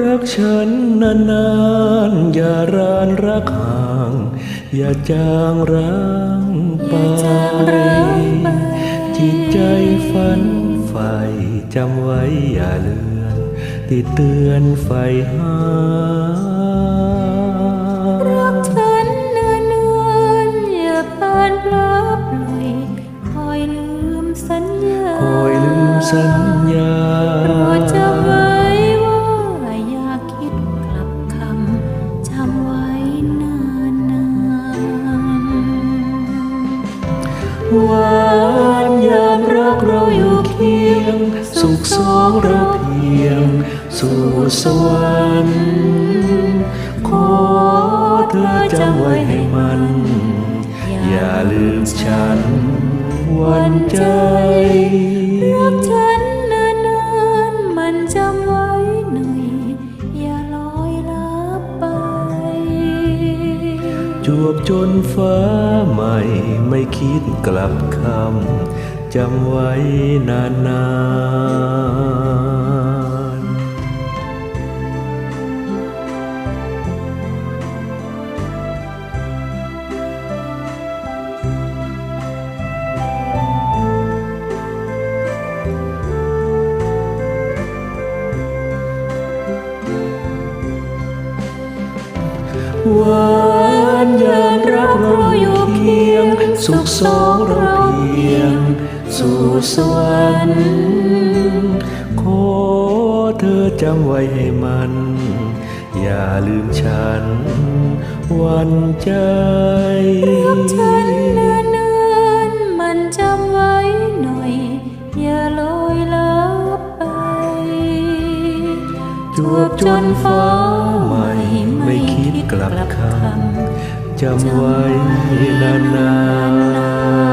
รักฉันนานๆ อย่ารานรักห่างอย่าจางร้างไปอย่าจางร้างไปจิตใจฝันใฝ่จำไว้อย่าเลือนติดเตือนไฟหารักฉันเนือนๆ อย่าปานปลาปล่อยคอยลืมสัญญาคอยลืมสัญญา หวานยามรักเราอยู่เคียง สุขสองเราเพียง สู่สวรรค์ขอเธอจำไว้ให้มัน อย่าลืมฉัน วันใจ จวบจนฟ้าใหม่ไม่คิดกลับคำจำไว้นานๆหวา สุขสองเราเพียง สู่สวรรค์ขอเธอจำไว้ให้มัน อย่าลืมฉัน วันใจรักฉันนานๆมันจำไว้หน่อย อย่าลอยลับไปจวบจนฟ้าใหม่ไม่คิดกลับคำ จำไว้นานๆ